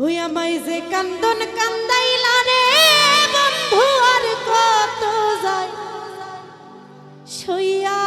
ওই আমায় যে কান্দন কান্দাইলা রে, বন্ধু, আর কত যায়? সইয়া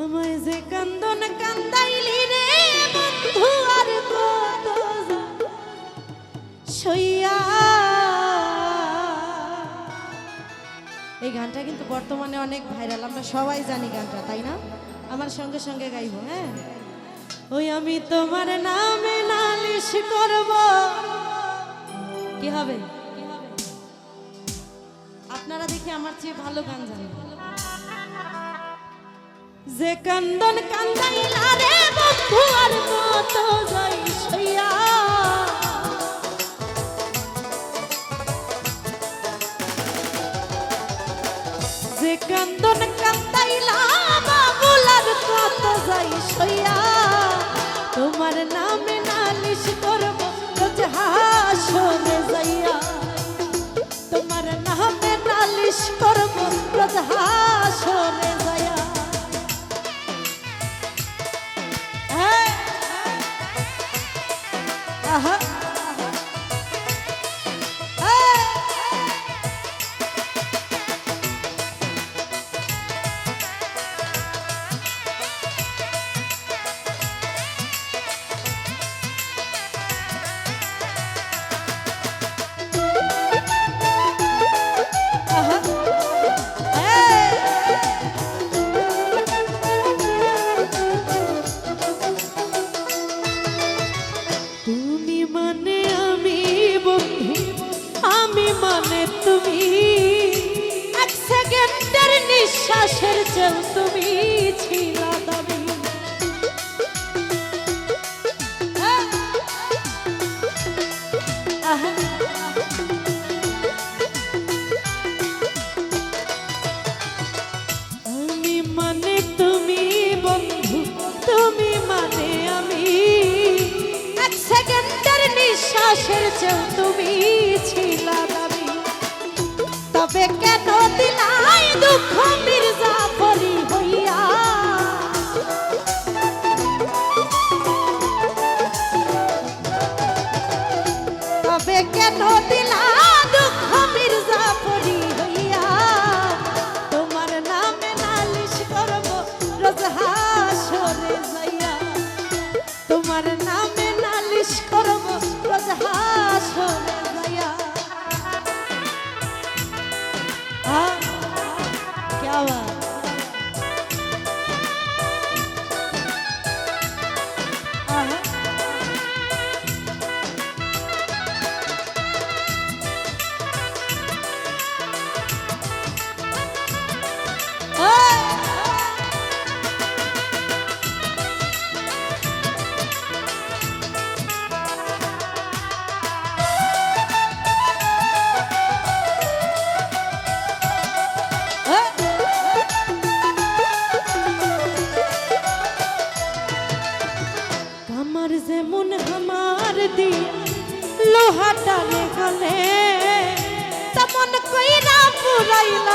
আমায় যে কান্দন কান্দাইলি রে, বন্ধু, আর কত যায়? সইয়া এই গানটা কিন্তু বর্তমানে অনেক ভাইরাল, আমরা সবাই জানি গানটা, তাই না? আমার সঙ্গে সঙ্গে গাইবো হ্যাঁ? ওই আমি তোমার নামে নালিশ করব। কি হবে? আপনারা দেখি আমার চেয়ে ভালো গান জানেন। যে কান্দন কান্দাইলা নামে নালিশ করব রোজ হাসরে যাইয়া। তোমার নামে নালিশ করব রোজ হাসরে যাইয়া। হ্যাঁ। আহা। নিঃশ্বাসের চেয়েও তুমি ছিল দামি। আমি মানে তুমি বন্ধু, তুমি মানে আমি। এক সেকেন্ডের নিঃশ্বাসের চেয়েও তুমি তবে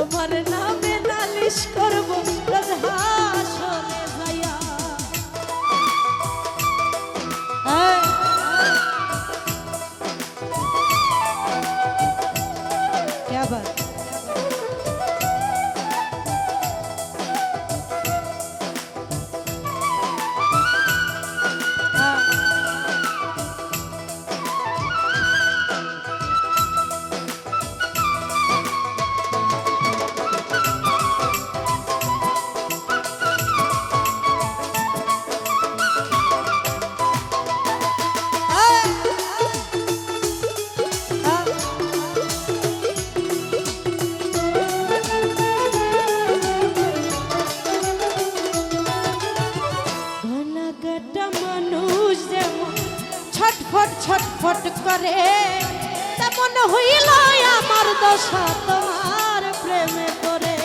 তোমার ছটফট ছটফট করে, তেমন হইল আমার দশা তোমার প্রেমে করে!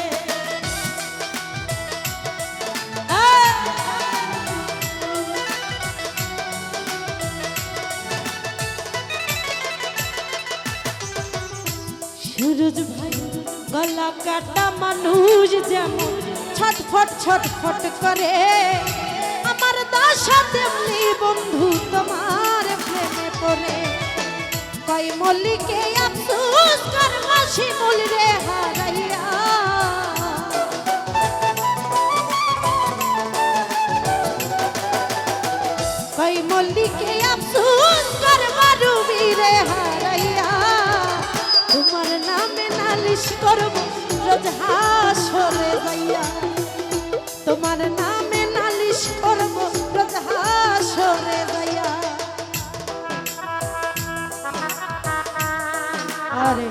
সুরজ ভাই, গলা কাটা মানুষ যেমন ছটফট ছটফট করে আমার তেমনি বন্ধু তোমার প্রেমে পড়ে। কই মল্লিকে আফসোস কর মাসি রে হারাইয়া। কই মল্লিকে আফসোস কর মারুবি রে হারাইয়া। তোমার নামে নালিশ করব, রোজ হাসরে যাইয়া তোমার নামে আরে।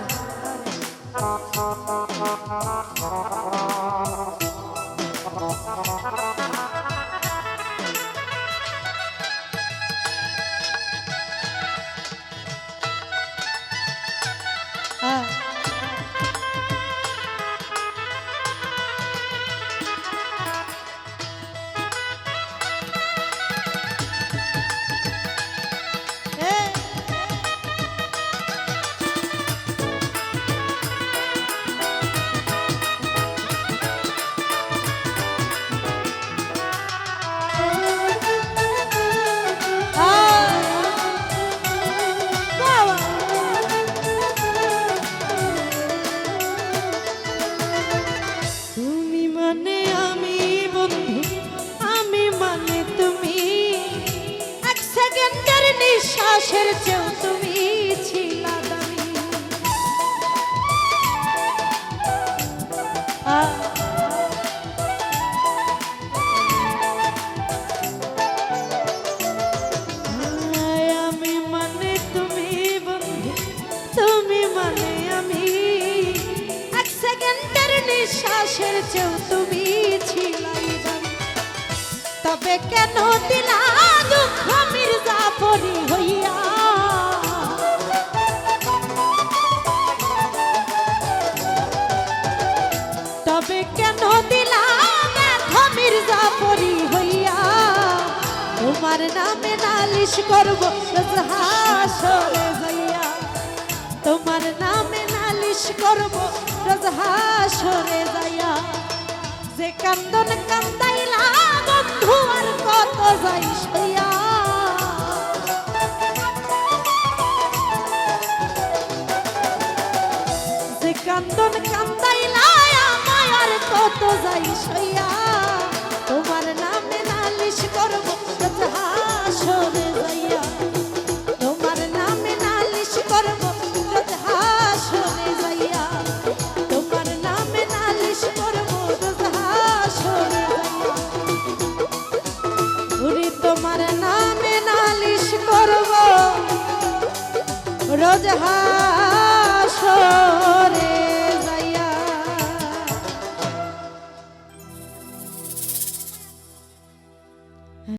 নিঃশ্বাসের চেয়েও তুমি ছিলা দামি আমি মানে তুমি বন্ধু, তুমি মানে আমি এক সেকেন্ডের নিঃশ্বাসের চেয়েও তুমি ছিলাই দামি। তবে কেন দিলা তোমার নামে নালিশ করব। রোজ হাসরে যাইয়া তোমার নামে নালিশ করব। রোজ হাসরে যাইয়া যে কান্দন কান্দাইলা বন্ধু আর কত যাই সইয়া যে কান্দন কান্দাইলা আমায় আর কত যাই সইয়া রোজ হাসরে